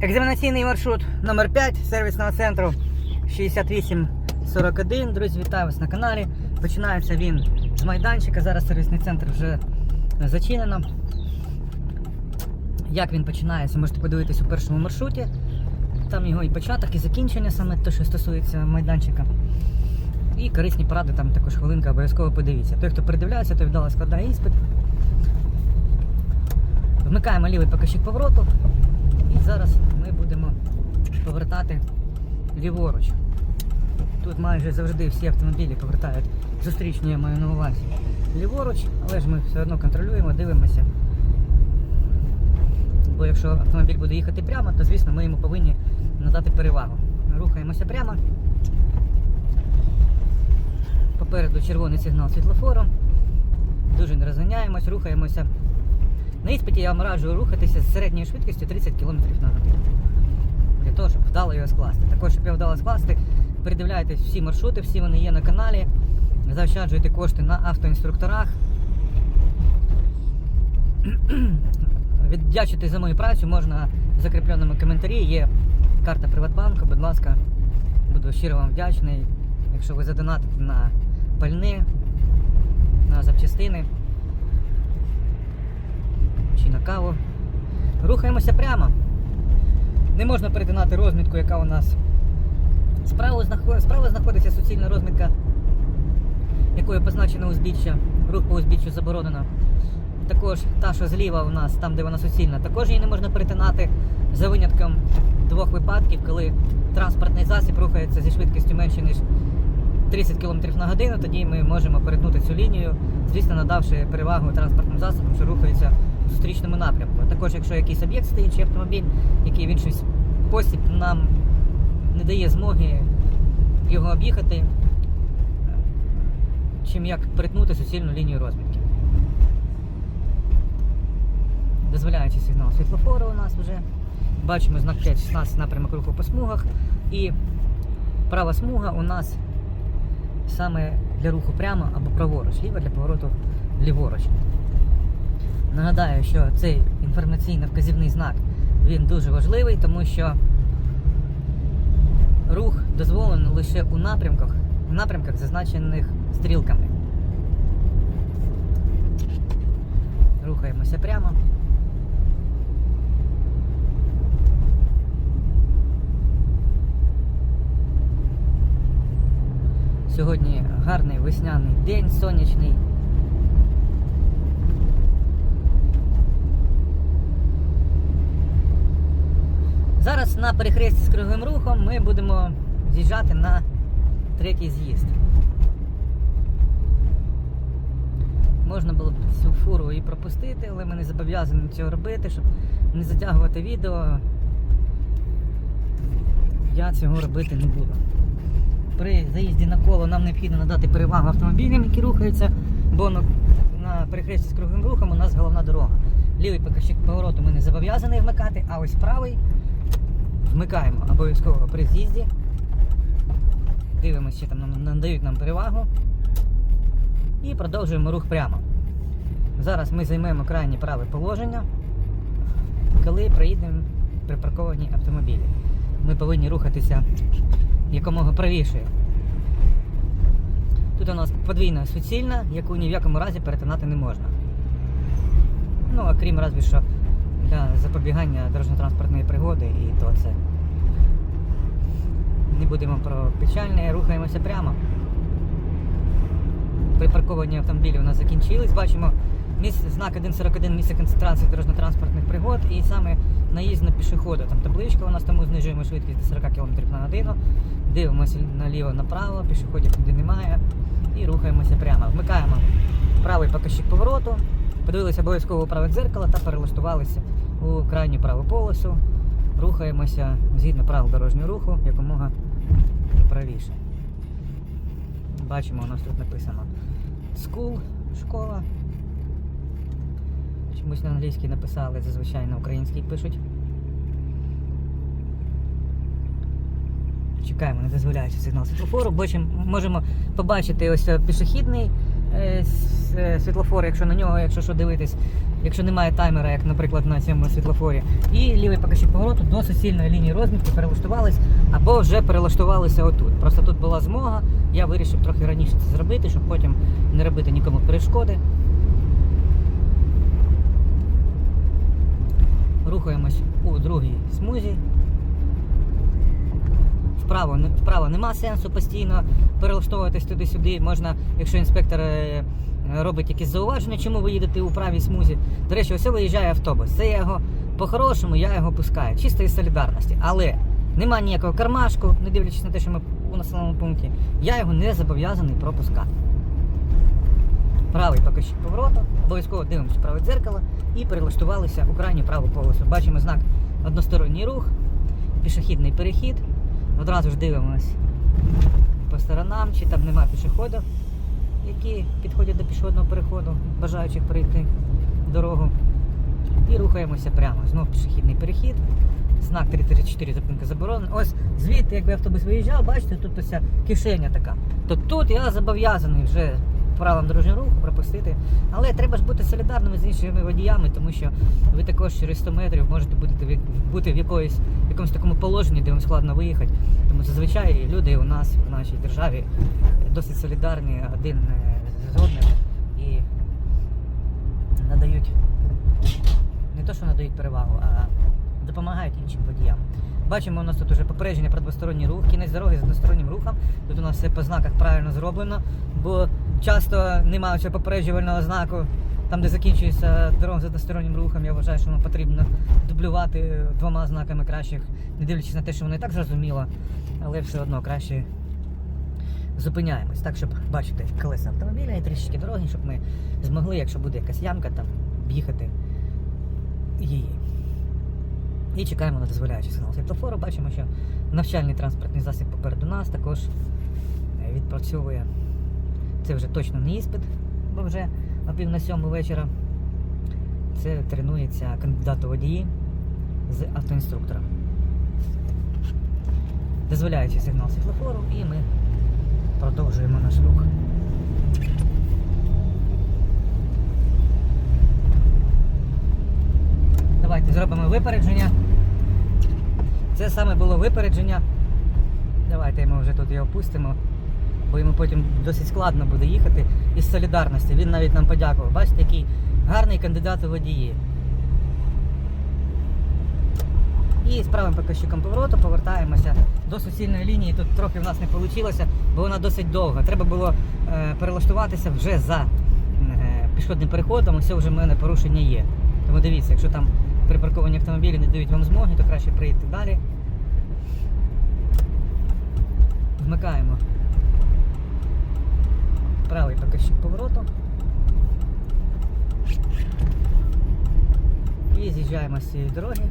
Екзаменаційний маршрут номер 5 сервісного центру 6841. Друзі, вітаю вас на каналі. Починається він з майданчика. Зараз сервісний центр вже зачинено. Як він починається, можете подивитись у першому маршруті. Там його і початок, і закінчення, саме те, що стосується майданчика. І корисні поради, там також хвилинка, обов'язково подивіться. Той, хто передивляється, той вдало складає іспит. Вмикаємо лівий покажчик повороту. Зараз ми будемо повертати ліворуч. Тут майже завжди всі автомобілі повертають зустрічні, я маю на увазі. Ліворуч, але ж ми все одно контролюємо, дивимося. Бо якщо автомобіль буде їхати прямо, то звісно ми йому повинні надати перевагу. Рухаємося прямо. Попереду червоний сигнал світлофору. Дуже не розганяємось, рухаємося. На іспиті я вам раджу рухатися з середньою швидкістю 30 км на годину. Для того, щоб вдало його скласти. Також, щоб його вдало скласти, передивляйтесь всі маршрути, всі вони є на каналі. Заощаджуйте кошти на автоінструкторах. Віддячити за мою працю можна в закріпленому коментарі. Є карта Приватбанку, будь ласка, буду щиро вам вдячний, якщо ви задонатите на пальне, на запчастини чи на каву. Рухаємося прямо. Не можна перетинати розмітку, яка у нас справа, знаход... справа знаходиться суцільна розмітка, якою позначено узбіччя. Рух по узбіччю заборонено. Також та, що зліва у нас, там де вона суцільна, також її не можна перетинати за винятком двох випадків, коли транспортний засіб рухається зі швидкістю менше, ніж 30 км на годину, тоді ми можемо перетнути цю лінію, звісно, надавши перевагу транспортним засобам, що рухаються в зустрічному напрямку. Також, якщо якийсь об'єкт стоїть чи автомобіль, який в інший спосіб нам не дає змоги його об'їхати, чим як перетнути суцільну лінію розмітки. Дозволяючи сигнал світлофору у нас вже. Бачимо знак 5.16 напрямок руху по смугах. І права смуга у нас саме для руху прямо або праворуч, ліва для повороту ліворуч. Нагадаю, що цей інформаційно-вказівний знак він дуже важливий, тому що рух дозволено лише у напрямках, у напрямках, зазначених стрілками. Рухаємося прямо. Сьогодні гарний весняний день, сонячний. Зараз на перехресті з круговим рухом ми будемо з'їжджати на третій з'їзд. Можна було б цю фуру і пропустити, але ми не зобов'язані цього робити, щоб не затягувати відео. Я цього робити не буду. При заїзді на коло нам необхідно надати перевагу автомобілям, які рухаються, бо на, перехресті з круговим рухом у нас головна дорога. Лівий покажчик повороту ми не зобов'язані вмикати, а ось правий вмикаємо обов'язково при з'їзді. Дивимося, що там надають нам перевагу. І продовжуємо рух прямо. Зараз ми займемо крайнє праве положення, коли приїдемо припарковані автомобілі. Ми повинні рухатися якомога правіше. Тут у нас подвійна суцільна, яку ні в якому разі перетинати не можна. Ну, окрім разві що для запобігання дорожньо-транспортної пригоди, і то це. Не будемо про печальне, рухаємося прямо. Припарковані автомобілі у нас закінчились. Бачимо місце, знак 1.41 місце концентрації дорожньо-транспортних пригод і саме наїзд на пішохода. Там табличка у нас тому знижуємо швидкість до 40 км на годину. Дивимося наліво направо, пішоходів ніде немає. І рухаємося прямо. Вмикаємо правий покажчик повороту, подивилися обов'язково праве дзеркало та перелаштувалися у крайню праву полосу. Рухаємося згідно правил дорожнього руху якомога правіше. Бачимо, у нас тут написано School, школа. Чомусь на англійській написали, зазвичай на українській пишуть. Чекаємо, не дозволяючи сигнал світлофору. Бачимо, можемо побачити ось пішохідний світлофор, якщо на нього, якщо що дивитись, якщо немає таймера, як, наприклад, на цьому світлофорі. І лівий покажчик повороту до суцільної лінії розмітки перелаштувались або вже перелаштувалися отут. Просто тут була змога, я вирішив трохи раніше це зробити, щоб потім не робити нікому перешкоди. Рухаємось у другій смузі. Вправо, вправо нема сенсу постійно перелаштовуватись туди-сюди. Можна, якщо інспектор е, робить якісь зауваження, чому ви їдете у правій смузі. До речі, ось виїжджає автобус. Це я його по-хорошому, я його пускаю, чисто із солідарності. Але нема ніякого кармашку, не дивлячись на те, що ми у населеному пункті, я його не зобов'язаний пропускати. Правий покажчик повороту, обов'язково дивимося праве дзеркало і перелаштувалися у крайню праву полосу. Бачимо знак односторонній рух, пішохідний перехід. Одразу ж дивимось по сторонам, чи там немає пішоходів, які підходять до пішохідного переходу, бажаючих пройти дорогу. І рухаємося прямо. Знов пішохідний перехід. Знак 334 зупинка заборонена. Ось звідти, якби автобус виїжджав, бачите, тут ось ця кишеня така. То тут я зобов'язаний вже правилам дорожнього руху пропустити. Але треба ж бути солідарними з іншими водіями, тому що ви також через 100 метрів можете бути, бути в якоїсь, в якомусь такому положенні, де вам складно виїхати. Тому зазвичай люди у нас в нашій державі досить солідарні один е, з одним і надають не то, що надають перевагу, а допомагають іншим водіям. Бачимо, у нас тут уже попередження про двосторонній рух, кінець дороги з одностороннім рухом. Тут у нас все по знаках правильно зроблено, бо часто немає цього попереджувального знаку, там, де закінчується дорога з одностороннім рухом. Я вважаю, що воно потрібно дублювати двома знаками кращих, не дивлячись на те, що воно і так зрозуміло, але все одно краще зупиняємось, так, щоб бачити колеса автомобіля і трішечки дороги, щоб ми змогли, якщо буде якась ямка, там їхати її. І чекаємо на дозволяючий сигнал світлофору. Бачимо, що навчальний транспортний засіб попереду нас також відпрацьовує. Це вже точно не іспит, бо вже о пів на сьому вечора. Це тренується кандидат у водії з автоінструктором. Дозволяючий сигнал світлофору, і ми продовжуємо наш рух. Давайте зробимо випередження. Це саме було випередження. Давайте ми вже тут його опустимо, бо йому потім досить складно буде їхати із солідарності. Він навіть нам подякував. Бачите, який гарний кандидат у водії. І з правим показчиком повороту повертаємося до суцільної лінії. Тут трохи в нас не вийшло, бо вона досить довга. Треба було е, перелаштуватися вже за е, пішохідним переходом. Ось вже в мене порушення є. Тому дивіться, якщо там припарковані автомобілі не дають вам змоги, то краще прийти далі. Вмикаємо правий показчик повороту. І з'їжджаємо з цієї дороги.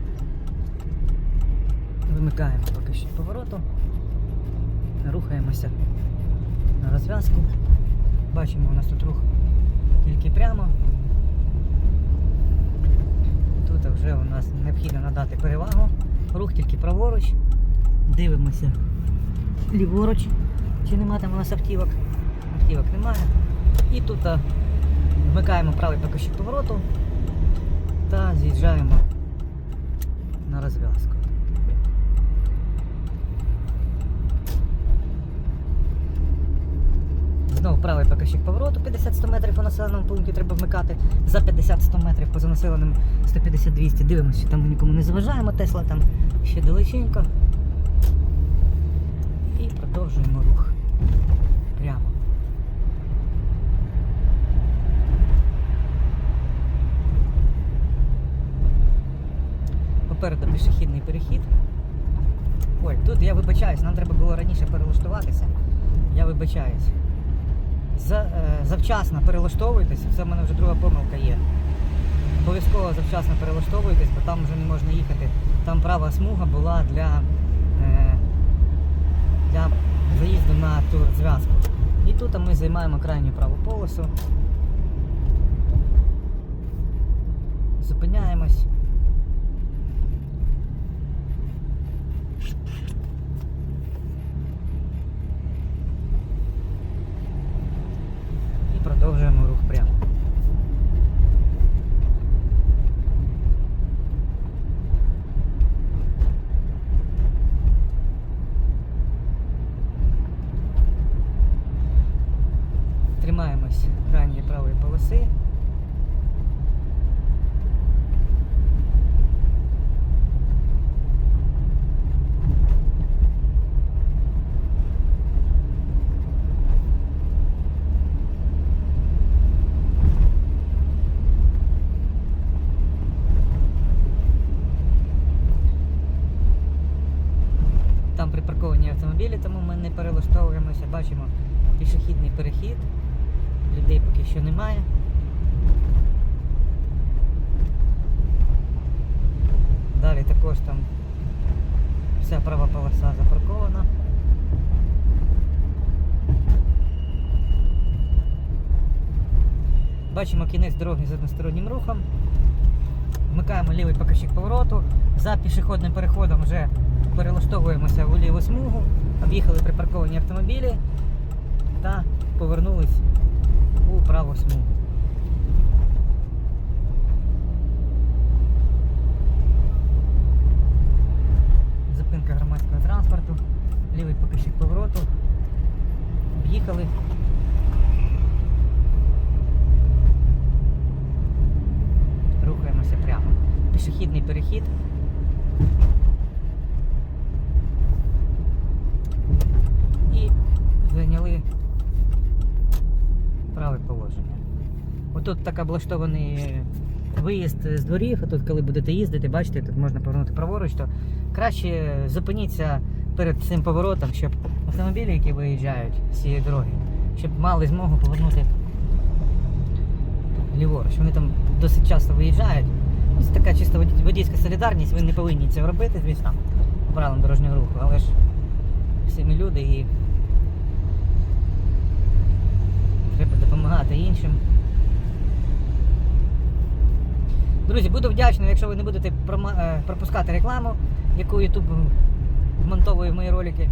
Вимикаємо показчик повороту. Рухаємося на розв'язку. Бачимо, у нас тут рух тільки прямо. Тут вже у нас необхідно надати перевагу. Рух тільки праворуч. Дивимося ліворуч. Чи нема там у нас автівок? Автівок немає. І тут а, вмикаємо правий покажчик повороту та з'їжджаємо на розв'язку. Знову правий покажчик повороту 50-100 метрів по населеному пункті треба вмикати. За 50-100 метрів поза населеним 150-200. Дивимося, що там нікому не заважаємо. Тесла там ще далеченько. І продовжуємо рух. Прямо. Попереду пішохідний перехід. Ой, тут я вибачаюсь, нам треба було раніше перелаштуватися. Я вибачаюсь. За, е, завчасно перелаштовуйтесь, це в мене вже друга помилка є. Обов'язково завчасно перелаштовуйтесь, бо там вже не можна їхати. Там права смуга була для, е, для заїзду на ту зв'язку. І тут ми займаємо крайню праву полосу. Зупиняємось. продовжуємо рух прямо. Припарковані автомобілі, тому ми не перелаштовуємося. Бачимо пішохідний перехід. Людей поки що немає. Далі також там вся права полоса запаркована. Бачимо кінець дороги з одностороннім рухом. Вмикаємо лівий показчик повороту. За пішохідним переходом вже перелаштовуємося у ліву смугу, об'їхали припарковані автомобілі та повернулись у праву смугу. Зупинка громадського транспорту, лівий показчик повороту. Об'їхали. Рухаємося прямо. Пішохідний перехід. І зайняли праве положення. Отут так облаштований виїзд з дворів, а тут коли будете їздити, бачите, тут можна повернути праворуч, то краще зупиніться перед цим поворотом, щоб автомобілі, які виїжджають з цієї дороги, щоб мали змогу повернути ліворуч. Вони там досить часто виїжджають. Ось така чисто водійська солідарність, ви не повинні цього робити, звісно, по правилам дорожнього руху, але ж всі ми люди і треба допомагати іншим. Друзі, буду вдячний, якщо ви не будете е, пропускати рекламу, яку YouTube вмонтовує в мої ролики.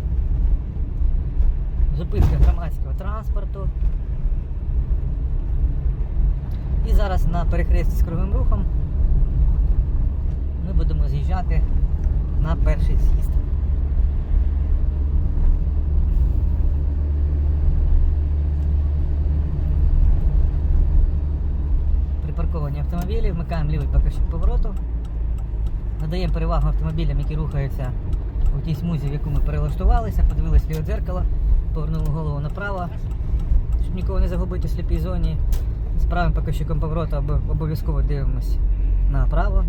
Зупинка громадського транспорту. І зараз на перехресті з кровим рухом ми будемо з'їжджати на перший з'їзд. Припарковані автомобілі, вмикаємо лівий показчик повороту. Надаємо перевагу автомобілям, які рухаються у тій смузі, в яку ми перелаштувалися, подивилися ліве дзеркало, повернули голову направо, щоб нікого не загубити в сліпій зоні. З правим показчиком повороту обов- обов'язково дивимось направо.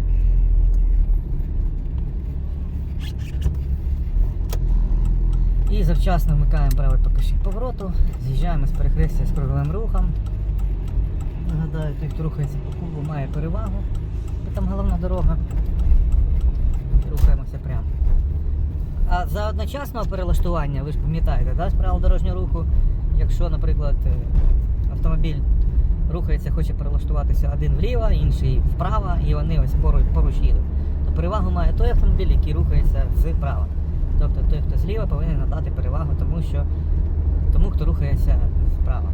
І завчасно вмикаємо правий показчик повороту, з'їжджаємо з перехрестя з круговим рухом. Нагадаю, той, хто рухається по кубу, має перевагу, бо там головна дорога. Рухаємося прямо. А за одночасного перелаштування, ви ж пам'ятаєте, да, з правил дорожнього руху, якщо, наприклад, е, автомобіль рухається, хоче перелаштуватися один вліво, інший вправо, і вони ось поруч, поруч їдуть, то перевагу має той автомобіль, який рухається вправо. Тобто той, хто зліва, повинен надати перевагу тому, що тому, хто рухається вправо.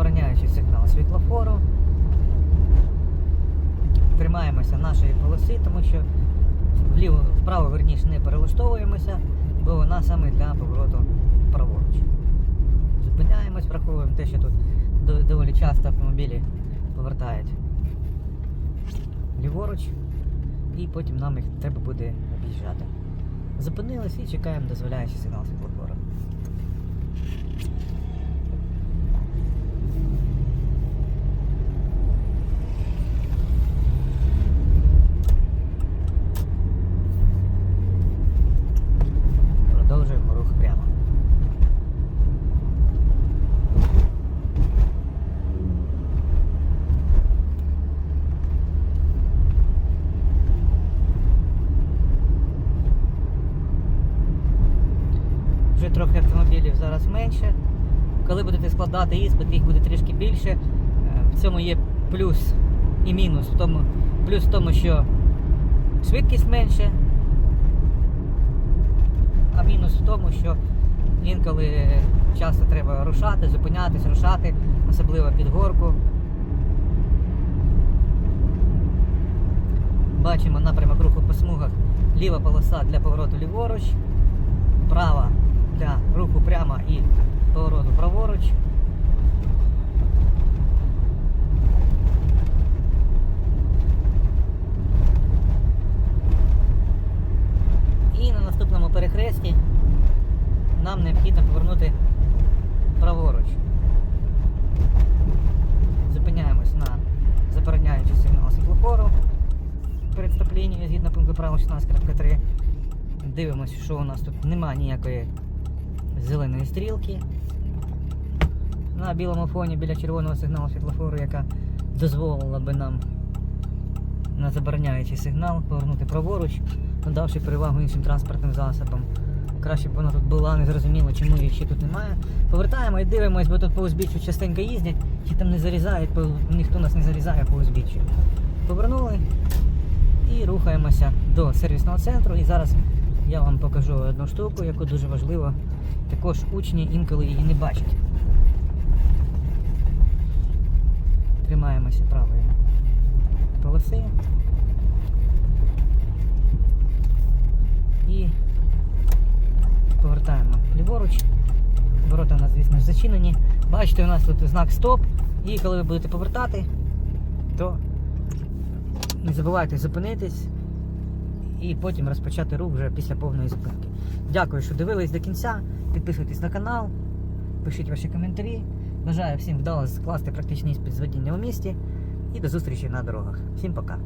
Забороняючи сигнал світлофору. Тримаємося нашої полоси, тому що вліво, вправо верніше не перелаштовуємося, бо вона саме для повороту праворуч. Зупиняємось, враховуємо те, що тут доволі часто автомобілі повертають ліворуч, і потім нам їх треба буде об'їжджати. Зупинились і чекаємо дозволяючий сигнал світлофору. Продовжуємо рух прямо. Вже трохи автомобілів зараз менше. Коли будете складати іспит, їх буде трішки більше. Е, В цьому є плюс і мінус в тому. Плюс в тому, що швидкість менше, а мінус в тому, що інколи часто треба рушати, зупинятись, рушати, особливо під горку. Бачимо напрямок руху по смугах. Ліва полоса для повороту ліворуч, права для руху прямо і повороту праворуч. І на наступному перехресті нам необхідно повернути праворуч. Зупиняємось на забороняючий сигнал світлофору перед стоп-лінією згідно пункту правил 16.3. Дивимося, що у нас тут немає ніякої зеленої стрілки. На білому фоні біля червоного сигналу світлофору, яка дозволила би нам на забороняючий сигнал повернути праворуч, надавши перевагу іншим транспортним засобам. Краще б вона тут була, не зрозуміло, чому її ще тут немає. Повертаємо і дивимось, бо тут по узбіччю частенько їздять, ті там не зарізають, ніхто нас не зарізає по узбіччю. Повернули і рухаємося до сервісного центру. І зараз я вам покажу одну штуку, яку дуже важливо. Також учні інколи її не бачать. Тримаємося правої полоси. І повертаємо ліворуч. Ворота у нас, звісно зачинені. Бачите, у нас тут знак стоп. І коли ви будете повертати, то не забувайте зупинитись і потім розпочати рух вже після повної зупинки. Дякую, що дивились до кінця. Підписуйтесь на канал, пишіть ваші коментарі. Бажаю всім вдало скласти практичний іспит з водіння у місті. І до зустрічі на дорогах. Всім пока!